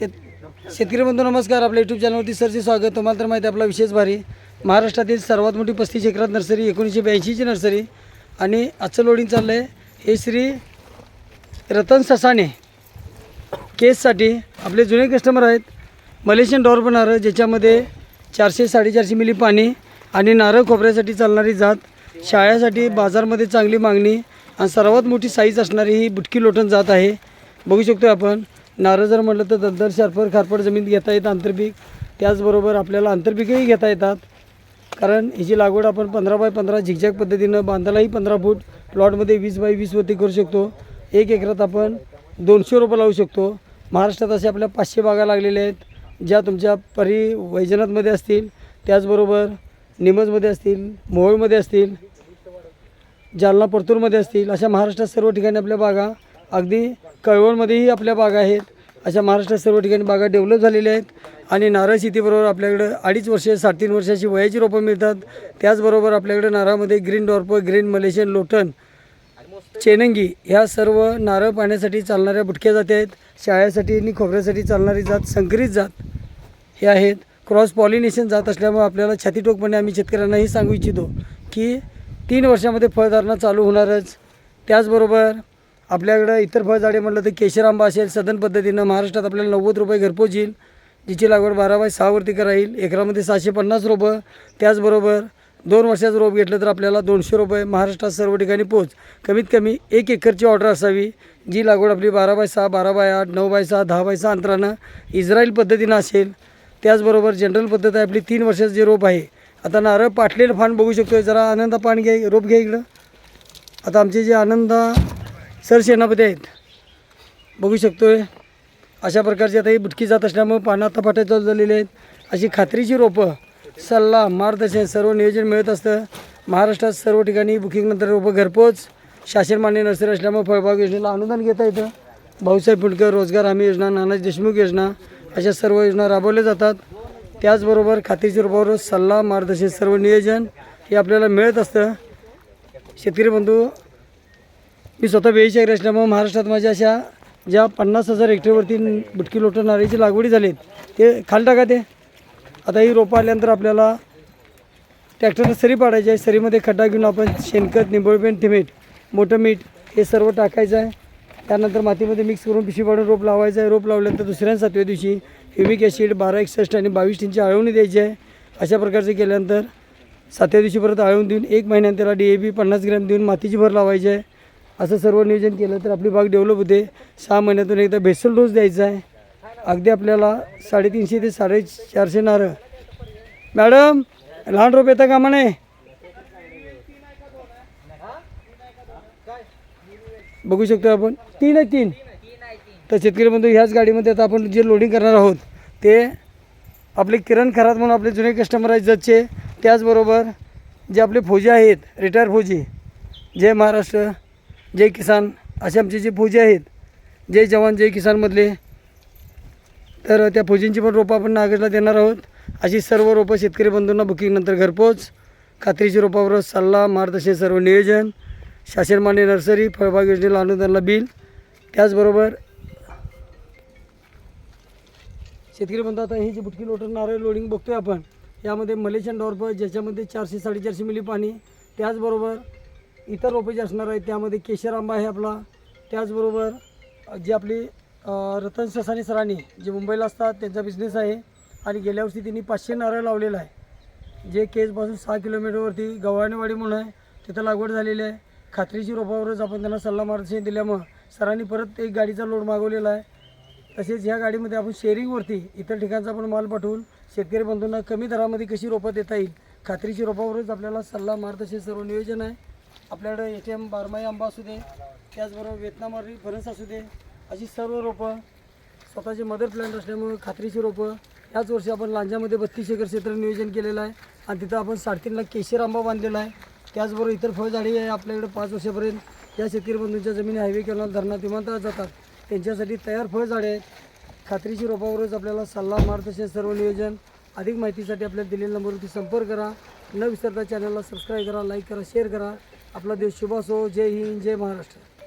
शेत शेतकरी बंधू नमस्कार. आपल्या यूट्यूब चॅनलवरती सरचे स्वागत. तुम्हाला तर माहिती आपला विशेष भारी. महाराष्ट्रातील सर्वात मोठी पस्तीस एकरात नर्सरी एकोणीसशे ब्याऐंशीची नर्सरी आणि आजचं लोडिंग चाललं आहे हे श्री रतन ससाणे केससाठी आपले जुने कस्टमर आहेत. मलेशियन डॉर पण नारळ ज्याच्यामध्ये चारशे साडेचारशे मिली पाणी आणि नारळ खोबऱ्यासाठी चालणारी जात शाळेसाठी बाजारमध्ये चांगली मागणी आणि सर्वात मोठी साईज असणारी ही बुटकी लोटन जात आहे. बघू शकतो आपण. नारळ जर म्हटलं तर दद्दर शार्पर खारपड जमीन घेता येतं आंतरपीक. त्याचबरोबर आपल्याला आंतरपीकही घेता येतात. कारण ह्याची लागवड आपण पंधरा बाय पंधरा झिकझॅक पद्धतीनं बांधायलाही पंधरा फूट प्लॉटमध्ये वीस बाय वीस वरती करू शकतो. एक एकरात आपण दोनशे रुपये लावू शकतो. महाराष्ट्रात असे आपल्या पाचशे बागा लागलेल्या आहेत ज्या तुमच्या परी वैजनाथमध्ये असतील त्याचबरोबर निमजमध्ये असतील मोहोळमध्ये असतील जालना परतूरमध्ये असतील अशा महाराष्ट्रात सर्व ठिकाणी आपल्या बागा अगदी कळवणमध्येही आपल्या बागा आहेत. अशा महाराष्ट्रात सर्व ठिकाणी बागा डेव्हलप झालेल्या आहेत. आणि नारळ शेतीबरोबर आपल्याकडं अडीच वर्षे साडेतीन वर्षाची वयाची रोपं मिळतात. त्याचबरोबर आपल्याकडे नारळामध्ये ग्रीन डॉर्प ग्रीन मलेशियन लोटन चेनंगी ह्या सर्व नारळ पाण्यासाठी चालणाऱ्या बुटक्या जाती आहेत. शाळेसाठी आणि खोबऱ्यासाठी चालणारी जात संकरित जात हे आहेत. क्रॉस पॉलिनेशन जात असल्यामुळे आपल्याला छातीटोकपणे आम्ही शेतकऱ्यांनाही सांगू इच्छितो की तीन वर्षामध्ये फळधारणा चालू होणारच. त्याचबरोबर आपल्याकडं इतर फळझाडे म्हटलं तर केशर आंबा असेल सदन पद्धतीनं महाराष्ट्रात आपल्याला नव्वद रुपये घरपोच येईल जिची लागवड बारा बाय सहावरती करा येईल एकरामध्ये सहाशे पन्नास रोपं त्याचबरोबर दोन वर्षाचं रोप घेतलं तर आपल्याला दोनशे रुपये महाराष्ट्रात सर्व ठिकाणी पोच. कमीत कमी एक एकरची ऑर्डर असावी जी लागवड आपली बारा बाय सहा बारा बाय आठ नऊ बाय सहा दहा बाय सहा अंतरानं इस्रायल पद्धतीनं असेल. त्याचबरोबर जनरल पद्धत आहे आपली तीन वर्षाचं जे रोप आहे. आता नारळ पाटलेलं फान बघू शकतो जरा आनंदा पान घ्या रोप घ्या इकडं. आता आमचे जे आनंदा सर सेनापती आहेत. बघू शकतोय. अशा प्रकारची आता ही बुटकी जात असल्यामुळे पानं आता फाट्या चालू झालेली आहेत. अशी खात्रीची रोपं सल्ला मार्गदर्शन सर्व नियोजन मिळत असतं. महाराष्ट्रात सर्व ठिकाणी बुकिंगनंतर रोपं घरपोच. शासन मान्य नर्सरी असल्यामुळे फळबाग योजनेला अनुदान घेता येतं. भाऊसाहेब फुंडकर रोजगार हमी योजना नानाजी देशमुख योजना अशा सर्व योजना राबवल्या जातात. त्याचबरोबर खात्रीची रोपावर सल्ला मार्गदर्शन सर्व नियोजन हे आपल्याला मिळत असतं. शेतकरी बंधू मी स्वतः बेचारी असल्यामुळे महाराष्ट्रात माझ्या अशा ज्या पन्नास हजार हेक्टरवरती बुटकी लोटं नारळीची लागवडी झाली ते खाली टाका ते. आता ही रोपं आल्यानंतर आपल्याला ट्रॅक्टरनं सरी पाडायची आहे. सरीमध्ये खड्डा घेऊन आपण शेणखत निंबळपेन थिमेट मोठं मीठ हे सर्व टाकायचं आहे. त्यानंतर मातीमध्ये मिक्स करून पिशवी पाडून रोप लावायचं आहे. रोप लावल्यानंतर दुसऱ्या सातव्या दिवशी ह्युमिक ॲसिड बारा एकसष्ट आणि बावीस टींची आळवणी द्यायची आहे. अशा प्रकारचे केल्यानंतर सातव्या दिवशी परत आळवून देऊन एक महिन्यात त्याला डी ए बी पन्नास ग्रॅम देऊन मातीची भर लावायची आहे. असं सर्व नियोजन केलं तर आपली बाग डेव्हलप होते. सहा महिन्यातून एकदा बेसल डोस द्यायचा आहे. अगदी आपल्याला साडेतीनशे ते साडे चारशे नारळ मॅडम लहान रोप येतं कामा नाही बघू शकतो आपण. तीन आहे तीन. तर शेतकरी बंधू ह्याच गाडीमध्ये आता आपण जे लोडिंग करणार आहोत ते आपले किरण खरात म्हणून आपले जुने कस्टमर आहेत जतचे त्याचबरोबर जे आपले फौजी आहेत रिटायर फौजी जय महाराष्ट्र. जय किसान असे आमचे जे पूजे आहेत जय जवान जय किसानमधले. तर त्या फौजींची पण रोपं आपण नागरिकला देणार आहोत. अशी सर्व रोपं शेतकरी बंधूंना बुकिंगनंतर घरपोच खात्रीची रोपावर सल्ला मार्गदर्शन सर्व नियोजन. शासनमान्य नर्सरी फळबाग योजनेला अनुदानला बिल. त्याचबरोबर शेतकरी बंधू आता ही जी बुटकी लोटून नारळ लोडिंग बघतोय आपण. यामध्ये मलेशियन डॉर्प ज्याच्यामध्ये चारशे साडेचारशे मिली पाणी. त्याचबरोबर इतर रोपे जे असणार आहेत त्यामध्ये केशर आंबा आहे आपला. त्याचबरोबर जी आपली रतन ससानी सरांनी जे मुंबईला असतात त्यांचा बिझनेस आहे. आणि गेल्या वर्षी त्यांनी पाचशे नारळ लावलेला आहे. जे केजपासून सहा किलोमीटरवरती गव्हाणेवाडी म्हणून आहे तिथं लागवड झालेली आहे. खात्रीची रोपावरच आपण त्यांना सल्ला मार्गदर्शन दिल्यामुळं सरांनी परत एक गाडीचा लोड मागवलेला आहे. तसेच ह्या गाडीमध्ये आपण शेअरिंगवरती इतर ठिकाणचा पण माल पाठवून शेतकरी बंधूंना कमी दरामध्ये कशी रोपं देता येईल खात्रीची रोपावरच आपल्याला सल्ला मार्गदर्शन सर्व नियोजन आहे. आपल्याकडं ए टी एम बारमाही आंबा असू दे त्याचबरोबर वेतनामारी फणस असू दे अशी सर्व रोपं स्वतःचे मदर प्लॅन्ट असल्यामुळे खात्रीची रोपं. याच वर्षी आपण लांजामध्ये बत्तीस एकर क्षेत्र नियोजन केलेलं आहे आणि तिथं आपण साडेतीनला केशर आंबा बांधलेला आहे. त्याचबरोबर इतर फळझाडी आहे आपल्याकडे पाच वर्षापर्यंत. या शेतकरी बंधूंच्या जमिनी हायवे किंवा धरणात विमानतळात जातात. त्यांच्यासाठी तयार फळझाडे आहेत. खात्रीची रोपावरच आपल्याला सल्ला मार्गदर्शन सर्व नियोजन. अधिक माहितीसाठी आपल्याला दिलेल्या नंबरवरती संपर्क करा. न विसरता चॅनलला सबस्क्राईब करा लाईक करा शेअर करा. आपला देश शुभ असो जय हिंद जय महाराष्ट्र.